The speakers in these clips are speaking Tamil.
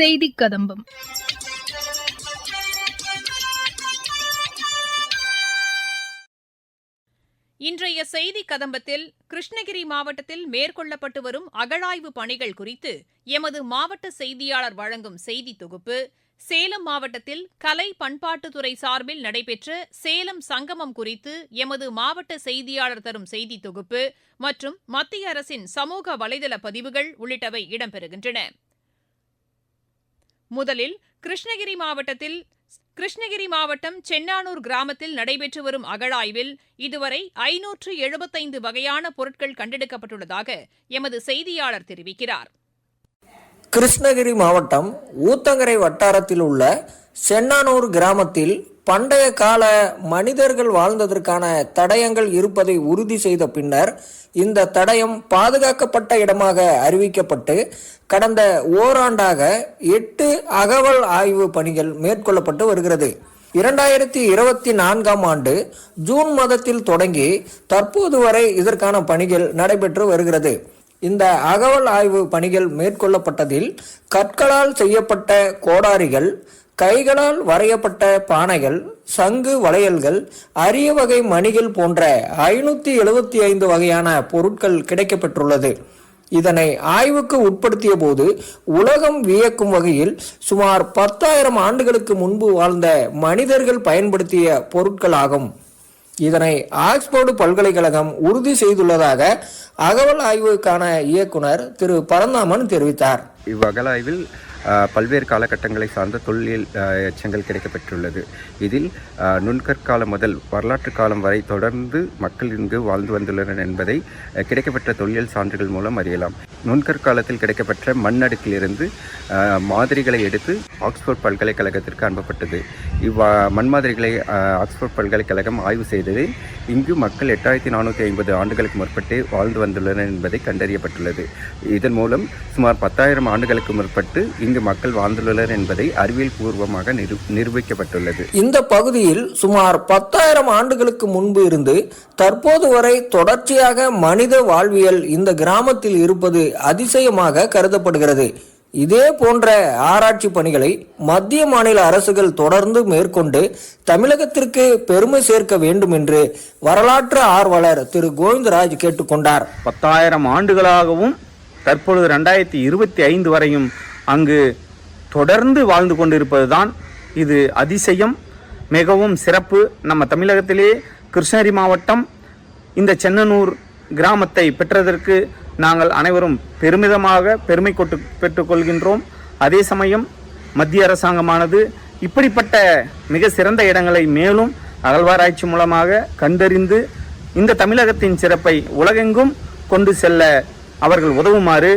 செய்தி கதம்பம் இன்றைய செய்தி கதம்பத்தில் கிருஷ்ணகிரி மாவட்டத்தில் மேற்கொள்ளப்பட்டு வரும் அகழாய்வு பணிகள் குறித்து எமது மாவட்ட செய்தியாளர் வழங்கும் செய்தி தொகுப்பு சேலம் மாவட்டத்தில் கலை பண்பாட்டுத்துறை சார்பில் நடைபெற்ற சேலம் சங்கமம் குறித்து எமது மாவட்ட செய்தியாளர் தரும் செய்தி தொகுப்பு மற்றும் மத்திய அரசின் சமூக வலைதள பதிவுகள் உள்ளிட்டவை இடம்பெறுகின்றன. முதலில் கிருஷ்ணகிரி மாவட்டத்தில் கிருஷ்ணகிரி மாவட்டம் சென்னானூர் கிராமத்தில் நடைபெற்று வரும் அகழாய்வில் இதுவரை ஐநூற்று எழுபத்தைந்து வகையான பொருட்கள் கண்டெடுக்கப்பட்டுள்ளதாக எமது செய்தியாளர் தெரிவிக்கிறார். கிருஷ்ணகிரி மாவட்டம் ஊத்தங்கரை வட்டாரத்தில் உள்ள சென்னானூர் கிராமத்தில் பண்டைய கால மனிதர்கள் வாழ்ந்ததற்கான தடயங்கள் இருப்பதை உறுதி செய்த பின்னர் இந்த தடயம் பாதுகாக்கப்பட்ட இடமாக அறிவிக்கப்பட்டு கடந்த ஓராண்டாக எட்டு அகவல் ஆய்வு பணிகள் மேற்கொள்ளப்பட்டு வருகிறது. இரண்டாயிரத்தி இருபத்தி நான்காம் ஆண்டு ஜூன் மாதத்தில் தொடங்கி தற்போது வரை இதற்கான பணிகள் நடைபெற்று வருகிறது. இந்த அகவல் ஆய்வு பணிகள் மேற்கொள்ளப்பட்டதில் கற்களால் செய்யப்பட்ட கோடாரிகள் கைகளால் வரையப்பட்ட பானைகள் சங்கு வளையல்கள் அரிய வகை மணிகள் போன்ற ஐநூற்றி எழுபத்தி ஐந்து வகையான பொருட்கள் கிடைக்கப்பெற்றுள்ளது. இதனை ஆய்வுக்கு உட்படுத்திய போது உலகம் வியக்கும் வகையில் சுமார் பத்தாயிரம் ஆண்டுகளுக்கு முன்பு வாழ்ந்த மனிதர்கள் பயன்படுத்திய பொருட்களாகும். இதனை ஆக்ஸ்போர்டு பல்கலைக்கழகம் உறுதி செய்துள்ளதாக அகவல் ஆய்வுக்கான இயக்குனர் திரு பரந்தாமன் தெரிவித்தார். இவ்வகலாய்வில் பல்வேறு காலகட்டங்களை சார்ந்த தொல்லியல் எச்சங்கள் கிடைக்கப்பெற்றுள்ளது. இதில் நுண்கற்காலம் முதல் வரலாற்று காலம் வரை தொடர்ந்து மக்கள் இங்கு வாழ்ந்து வந்துள்ளனர் என்பதை கிடைக்கப்பெற்ற தொல்லியல் சான்றுகள் மூலம் அறியலாம். நுண்கற்காலத்தில் கிடைக்கப்பெற்ற மண் அடுக்கிலிருந்து மாதிரிகளை எடுத்து ஆக்ஸ்போர்ட் பல்கலைக்கழகத்திற்கு அனுப்பப்பட்டது. இவ்வா மண்மாதிரிகளை ஆக்ஸ்போர்ட் பல்கலைக்கழகம் ஆய்வு செய்தது. இங்கு மக்கள் எட்டாயிரத்தி நானூற்றி ஐம்பது ஆண்டுகளுக்கு முற்பட்டு வாழ்ந்து வந்துள்ளனர் என்பதை கண்டறியப்பட்டுள்ளது. இதன் மூலம் சுமார் பத்தாயிரம் ஆண்டுகளுக்கு முற்பட்டு இங்கு மக்கள் வாழ்ந்துள்ளனர் என்பதை அறிவியல் பூர்வமாக நிரு நிரூபிக்கப்பட்டுள்ளது. இந்த பகுதியில் சுமார் பத்தாயிரம் ஆண்டுகளுக்கு முன்பு இருந்து தற்போது வரை தொடர்ச்சியாக மனித வாழ்வியல் இந்த கிராமத்தில் இருப்பது அதிசயமாக கருதப்படுகிறது. இதே போன்ற ஆராய்ச்சி பணிகளை மத்திய மாநில அரசுகள் தொடர்ந்து மேற்கொண்டு தமிழகத்திற்கு பெருமை சேர்க்க வேண்டும் என்று வரலாற்று ஆர்வலர் திரு கோவிந்தராஜ் கேட்டுக்கொண்டார். பத்தாயிரம் ஆண்டுகளாகவும் தற்பொழுது ரெண்டாயிரத்தி இருபத்தி ஐந்து வரையும் அங்கு தொடர்ந்து வாழ்ந்து கொண்டிருப்பதுதான் இது அதிசயம். மிகவும் சிறப்பு. நம்ம தமிழகத்திலே கிருஷ்ணகிரி மாவட்டம் இந்த சென்னனூர் கிராமத்தை பெற்றதற்கு நாங்கள் அனைவரும் பெருமிதமாக பெருமை கொட்டு பெற்றுக்கொள்கின்றோம். அதே சமயம் மத்திய அரசாங்கமானது இப்படிப்பட்ட மிக சிறந்த இடங்களை மேலும் அகழ்வாராய்ச்சி மூலமாக கண்டறிந்து இந்த தமிழகத்தின் சிறப்பை உலகெங்கும் கொண்டு செல்ல அவர்கள் உதவுமாறு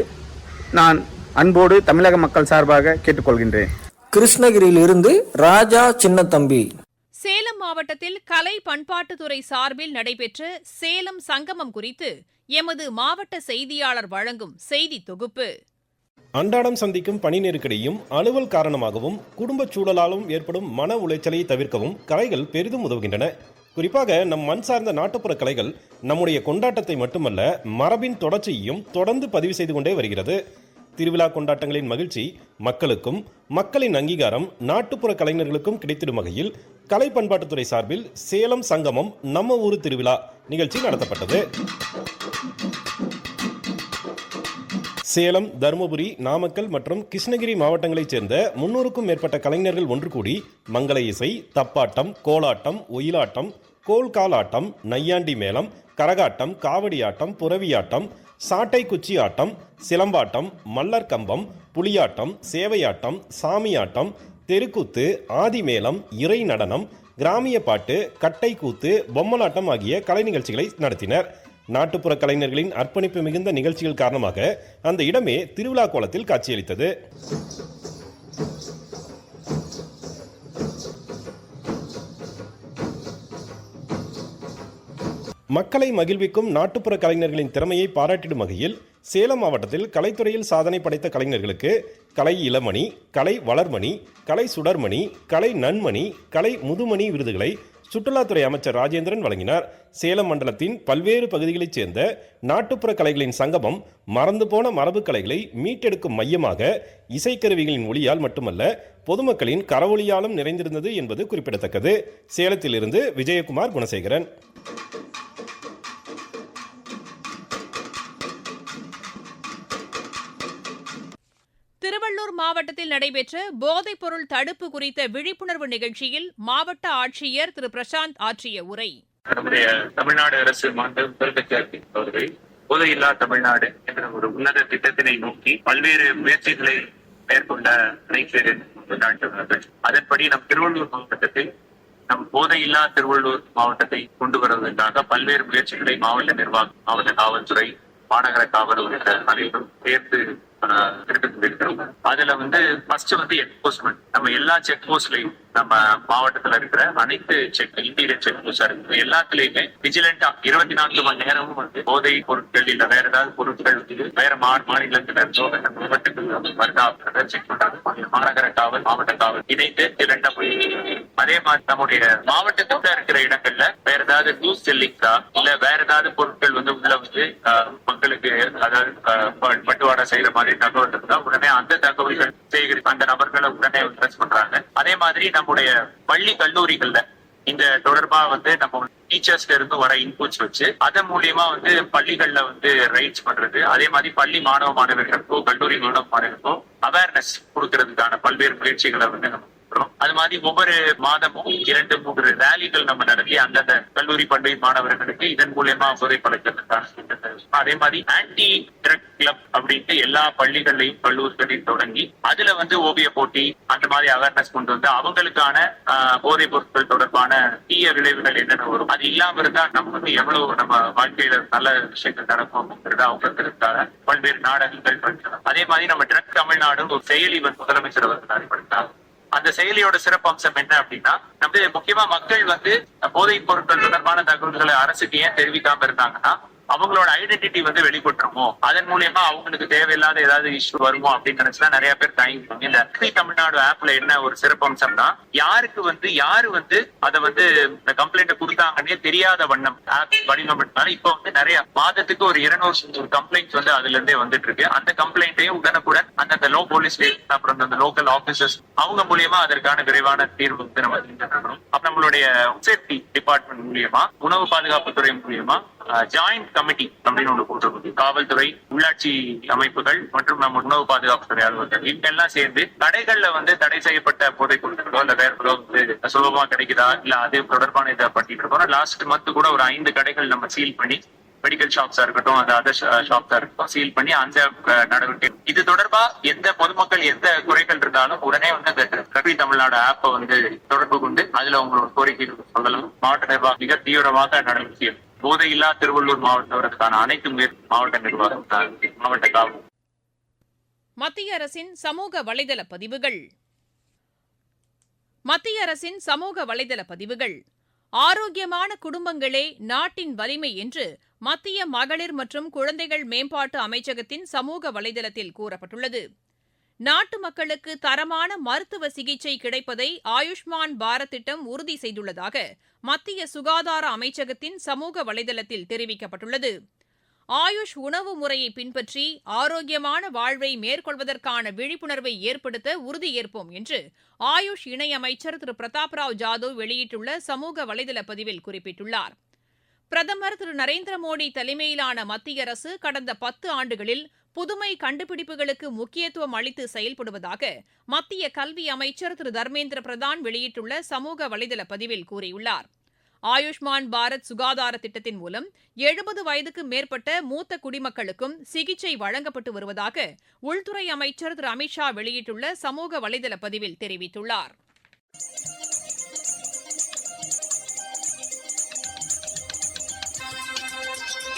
நான் அன்போடு தமிழக மக்கள் சார்பாக கேட்டுக்கொள்கின்றேன். கிருஷ்ணகிரியிலிருந்து ராஜா சின்னத்தம்பி மாவட்டத்தில் கலை பண்பாட்டுத்துறை சார்பில் நடைபெற்ற சேலம் சங்கமம் குறித்து எமது மாவட்ட செய்தியாளர் வழங்கும் செய்தி தொகுப்பு. அன்றாடம் சந்திக்கும் பணி நெருக்கடியும் அலுவல் காரணமாகவும் குடும்பச் சூழலாலும் ஏற்படும் மன உளைச்சலை தவிர்க்கவும் கலைகள் பெரிதும் உதவுகின்றன. குறிப்பாக நம் மண் சார்ந்த நாட்டுப்புற கலைகள் நம்முடைய கொண்டாட்டத்தை மட்டுமல்ல மரபின் தொடர்ச்சியையும் தொடர்ந்து பதிவு செய்து கொண்டே வருகிறது. திருவிழா கொண்டாட்டங்களின் மகிழ்ச்சி மக்களுக்கும் மக்களின் அங்கீகாரம் நாட்டுப்புற கலைஞர்களுக்கும் கிடைத்திடும் வகையில் கலை பண்பாட்டுத்துறை சார்பில் சேலம் சங்கமம் நம்ம ஊர் திருவிழா நிகழ்ச்சி நடத்தப்பட்டது. சேலம் தருமபுரி நாமக்கல் மற்றும் கிருஷ்ணகிரி மாவட்டங்களைச் சேர்ந்த முன்னூறுக்கும் மேற்பட்ட கலைஞர்கள் ஒன்று கூடி மங்கள இசை தப்பாட்டம் கோலாட்டம் ஒயிலாட்டம் கோல்காலாட்டம் நையாண்டி மேளம் கரகாட்டம் காவடியாட்டம் புறவியாட்டம் சாட்டை குச்சி ஆட்டம் சிலம்பாட்டம் மல்லர் கம்பம் புலியாட்டம் சேவையாட்டம் சாமியாட்டம் தெருக்கூத்து ஆதிமேளம் இறை நடனம் கிராமிய பாட்டு கட்டை கூத்து பொம்மலாட்டம் ஆகிய கலை நிகழ்ச்சிகளை நடத்தினர். நாட்டுப்புற கலைஞர்களின் அர்ப்பணிப்பு மிகுந்த நிகழ்ச்சிகள் காரணமாக அந்த இடமே திருவிழா கோலத்தில் காட்சியளித்தது. மக்களை மகிழ்விக்கும் நாட்டுப்புற கலைஞர்களின் திறமையை பாராட்டிடும் வகையில் சேலம் மாவட்டத்தில் கலைத்துறையில் சாதனை படைத்த கலைஞர்களுக்கு கலை இளமணி கலை வளர்மணி கலை சுடர்மணி கலை நன்மணி கலை முதுமணி விருதுகளை சுற்றுலாத்துறை அமைச்சர் ராஜேந்திரன் வழங்கினார். சேலம் மண்டலத்தின் பல்வேறு பகுதிகளைச் சேர்ந்த நாட்டுப்புற கலைகளின் சங்கமம் மறந்து போன மரபு கலைகளை மீட்டெடுக்கும் மையமாக இசைக்கருவிகளின் ஒளியால் மட்டுமல்ல பொதுமக்களின் கரவொலியாலும் நிறைந்திருந்தது என்பது குறிப்பிடத்தக்கது. சேலத்திலிருந்து விஜயகுமார் குணசேகரன். மாவட்டத்தில் நடைபெற்ற போதைப் பொருள் தடுப்பு குறித்த விழிப்புணர்வு நிகழ்ச்சியில் மாவட்ட ஆட்சியர் திரு. பிரசாந்த் ஆற்றிய உரை. நம்முடைய தமிழ்நாடு அரசு மாண்பு முதலமைச்சர் அவர்கள் போதையில்லா தமிழ்நாடு என்ற ஒரு உன்னத திட்டத்தினை நோக்கி பல்வேறு முயற்சிகளை மேற்கொண்ட அனைத்து நாட்டுள்ளர்கள் அதன்படி நம் திருவள்ளூர் மாவட்டத்தில் நம் போதையில்லா திருவள்ளூர் மாவட்டத்தை கொண்டு வருவதற்காக பல்வேறு முயற்சிகளை மாவட்ட நிர்வாகம் மாவட்ட காவல்துறை மாநகர காவல் உள்ளிட்ட அனைவரும் சேர்த்து ஆஹ், கொண்டிருக்கிறோம். அதுல வந்து ஃபர்ஸ்ட் வந்து என்ஃபோர்ஸ்மெண்ட் நம்ம எல்லா செக் போஸ்ட்லயும் நம்ம மாவட்டத்துல இருக்கிற அனைத்து செக் இன்டீரியர் செக் போஸ்டா இருக்கு எல்லாத்துலயுமே விஜிலண்டா இருபத்தி நான்கு மணி நேரமும் வந்து போதை பொருட்கள் இல்ல வேற ஏதாவது பொருட்கள் வந்து வேற மா மாநிலத்துல இருந்தோ வேற மாவட்டத்தில் வருதா அப்படின்றத செக் பண்றது. மாநகர காவல் மாவட்ட காவல் இணைந்து இரண்டா போயிருக்கு அதே மாதிரி நம்முடைய மாவட்டத்தோட இருக்கிற இடங்கள்ல வேற ஏதாவது நியூஸ் செல்லிங்கா இல்ல வேற ஏதாவது பொருட்கள் வந்து உள்ள வந்து மக்களுக்கு அதாவது ப- பட்டுவாடா செய்யற மாதிரி தகவல் இருந்தா உடனே அந்த தகவல் தகவல்கள் சேகரிப்பு அந்த நபர்களை உடனே ட்ரெஸ் பண்றாங்க. அதே மாதிரி நம்முடைய பள்ளி கல்லூரிகள்ல இந்த தொடர்பா வந்து நம்ம டீச்சர்ஸ்ல இருந்து வர இன்புட்ஸ் வச்சு அதன் மூலியமா வந்து பள்ளிகள்ல வந்து ரைட்ஸ் பண்றது. அதே மாதிரி பள்ளி மாணவ மாணவர்களுக்கோ கல்லூரி மாணவ மாணவர்களுக்கோ அவேர்னஸ் கொடுக்கறதுக்கான பல்வேறு முயற்சிகளை வந்து நம்ம பண்றோம் அது மாதிரி ஒவ்வொரு மாதமும் இரண்டு மூன்று ரேலிகள் நம்ம நடத்தி அந்தந்த கல்லூரி பள்ளி மாணவர்களுக்கு இதன் மூலியமா போதை அதே மாதிரி ஆன்டி ட்ரக் கிளப் அப்படின்ட்டு எல்லா பள்ளிகள்லையும் கல்லூரிகளையும் தொடங்கி அதுல வந்து ஓவிய போட்டி அந்த மாதிரி அவேர்னஸ் கொண்டு வந்து அவங்களுக்கான ஆஹ், போதைப் பொருட்கள் தொடர்பான தீய விளைவுகள் என்னென்ன வரும் அது இல்லாம இருந்தா நம்ம வந்து எவ்வளவு நம்ம வாழ்க்கையில நல்ல விஷயங்கள் நடக்கும் அப்படிங்கறத அவங்களுக்காக பல்வேறு நாடகங்கள் அதே மாதிரி நம்ம ட்ரக் தமிழ்நாடு ஒரு செயலி முதலமைச்சர் அவர்கள் அறிவித்தார் அந்த செயலியோட சிறப்பு அம்சம் என்ன அப்படின்னா நம்ம முக்கியமா மக்கள் வந்து போதைப் பொருட்கள் தொடர்பான தகவல்களை அரசுக்கு ஏன் தெரிவிக்காம இருந்தாங்கன்னா அவங்களோட ஐடென்டிட்டி வந்து வெளிப்பட்டுருமோ அதன் மூலியமா அவங்களுக்கு தேவையில்லாத ஏதாவது இஷ்யூ வருமோ அப்படின்னு நினைச்சுனா நிறைய பேர் தயங்குவாங்க இந்த அக்ரி தமிழ்நாடு ஆப்ல என்ன ஒரு சிறப்பு அம்சம்னா யாருக்கு வந்து யாரு வந்து அதை வந்து இந்த கம்ப்ளைண்ட் கொடுத்தாங்கன்னே தெரியாத வண்ணம் ஆப் வடிவமைப்பினால இப்போ வந்து நிறைய மாதத்துக்கு ஒரு இருநூறு கம்ப்ளைண்ட்ஸ் வந்து அதுல இருந்தே வந்துட்டு இருக்கு அந்த கம்ப்ளைண்ட்டையும் உடனுக்குடன் அந்தந்த லோ போலீஸ் ஸ்டேஷன் அப்புறம் அந்த லோக்கல் ஆபீசர்ஸ் அவங்க மூலியமா அதற்கான விரைவான தீர்வு வந்து நம்ம அப்ப நம்மளுடைய சேஃப்டி டிபார்ட்மெண்ட் மூலியமா உணவு பாதுகாப்புத்துறை மூலியமா ஜாயிண்ட் கமிட்டி அப்படின்னு ஒண்ணு போட்டிருக்கு. காவல்துறை உள்ளாட்சி அமைப்புகள் மற்றும் நம்ம உணவு பாதுகாப்புத்துறை அலுவலர்கள். இவங்கெல்லாம் சேர்ந்து கடைகள்ல வந்து தடை செய்யப்பட்ட போதைப் பொருட்களோ அந்த வேர்களோ வந்து சுலபமா கிடைக்குதா? இல்ல அது தொடர்பான இதை பண்ணிட்டு இருக்கோம் லாஸ்ட் மந்த் கூட ஒரு ஐந்து கடைகள் நம்ம சீல் பண்ணி மெடிக்கல் ஷாப்ஸா இருக்கட்டும் அந்த அதர் ஷாப்ஸா இருக்கட்டும் சீல் பண்ணி அந்த நடவடிக்கை. இது தொடர்பா எந்த பொதுமக்கள் எந்த குறைகள் இருந்தாலும் உடனே வந்து அந்த கவி தமிழ்நாடு ஆப்பை வந்து தொடர்பு கொண்டு அதுல உங்களோட கோரிக்கை சொல்லலாம். மாவட்ட நிர்வாகம் மிக தீவிரமாக நடவடிக்கை போதையில்லா திருவள்ளூர் மாவட்டத்திற்கான அனைத்து மாவட்ட நிர்வாகம் மாவட்ட காவல் மத்திய அரசின் சமூக வலைதள பதிவுகள். மத்திய அரசின் சமூக வலைதள பதிவுகள். ஆரோக்கியமான குடும்பங்களே நாட்டின் வலிமை என்று மத்திய மகளிர் மற்றும் குழந்தைகள் மேம்பாட்டு அமைச்சகத்தின் சமூக வலைதளத்தில் கூறப்பட்டுள்ளது. நாட்டு மக்களுக்கு தரமான மருத்துவ சிகிச்சை கிடைப்பதை ஆயுஷ்மான் பாரத் திட்டம் உறுதி செய்துள்ளதாக மத்திய சுகாதார அமைச்சகத்தின் சமூக வலைதளத்தில் தெரிவிக்கப்பட்டுள்ளது. ஆயுஷ் உணவு முறையை பின்பற்றி ஆரோக்கியமான வாழ்வை மேற்கொள்வதற்கான விழிப்புணர்வை ஏற்படுத்த உறுதியேற்போம் என்று ஆயுஷ் இணையமைச்சர் திரு. பிரதாப் ராவ் ஜாதவ் வெளியிட்டுள்ள சமூக வலைதள பதிவில் குறிப்பிட்டுள்ளார். பிரதமர் திரு நரேந்திர மோடி தலைமையிலான மத்திய அரசு கடந்த பத்து ஆண்டுகளில் புதுமை கண்டுபிடிப்புகளுக்கு முக்கியத்துவம் அளித்து செயல்படுவதாக மத்திய கல்வி அமைச்சர் திரு தர்மேந்திர பிரதான் வெளியிட்டுள்ள சமூக வலைதள பதிவில் கூறியுள்ளார். ஆயுஷ்மான் பாரத் சுகாதார திட்டத்தின் மூலம் எழுபது வயதுக்கு மேற்பட்ட மூத்த குடிமக்களுக்கும் சிகிச்சை வழங்கப்பட்டு வருவதாக உள்துறை அமைச்சர் திரு அமித்ஷா வெளியிட்டுள்ள சமூக வலைதள பதிவில் தெரிவித்துள்ளார்.